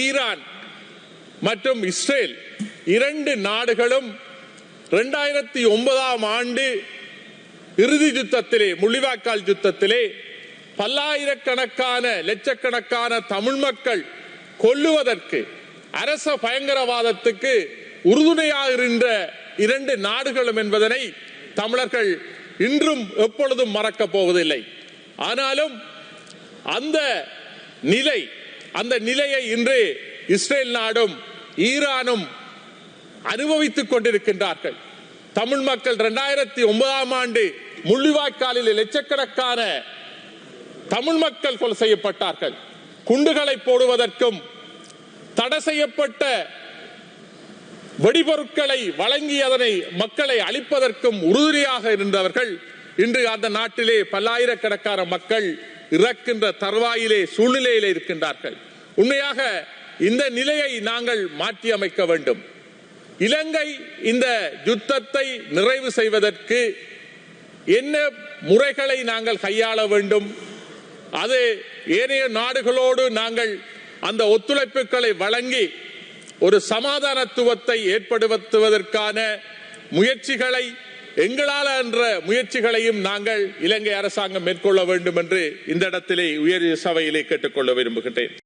Iran மற்றும் Israel இரண்டு நாடுகளும் இரண்டாயிரத்தி ஒன்பதாம் ஆண்டு இறுதி யுத்தத்திலே முள்ளிவாய்க்கால் யுத்தத்திலே பல்லாயிரக்கணக்கான லட்சக்கணக்கான தமிழ் மக்கள் கொல்லுவதற்கு அரச பயங்கரவாதத்துக்கு உறுதுணையாகின்ற இரண்டு நாடுகளும் என்பதனை தமிழர்கள் இன்றும் எப்பொழுதும் மறக்கப் போவதில்லை. ஆனாலும் அந்த நிலை அந்த நிலையை இன்று இஸ்ரேல் நாடும் ஈரானும் அனுபவித்துக் கொண்டிருக்கின்றார்கள். தமிழ் மக்கள் இரண்டாயிரத்தி ஒன்பதாம் ஆண்டு முள்ளிவாய்க்காலில் லட்சக்கணக்கான தமிழ் மக்கள் கொலை செய்யப்பட்டார்கள். குண்டுகளை போடுவதற்கும் தடை செய்யப்பட்ட வெடிபொருட்களை வழங்கி அதனை மக்களை அழிப்பதற்கும் உறுதுணையாக இருந்தவர்கள் இன்று அந்த நாட்டிலே பல்லாயிரக்கணக்கான மக்கள் இறக்கின்ற தருவாயிலே சூழ்நிலையிலே இருக்கின்றார்கள். உண்மையாக இந்த நிலையை நாங்கள் மாற்றி அமைக்க வேண்டும். இலங்கை இந்த யுத்தத்தை நிறைவு செய்வதற்கு என்ன முறைகளை நாங்கள் கையாள வேண்டும்? அது ஏனைய நாடுகளோடு நாங்கள் அந்த ஒத்துழைப்புகளை வழங்கி ஒரு சமாதானத்துவத்தை ஏற்படுத்துவதற்கான முயற்சிகளை எங்களால் என்ற முயற்சிகளையும் நாங்கள் இலங்கை அரசாங்கம் மேற்கொள்ள வேண்டும் என்று இந்த இடத்திலே உயரிய சபையிலே கேட்டுக்கொள்ள விரும்புகின்றேன்.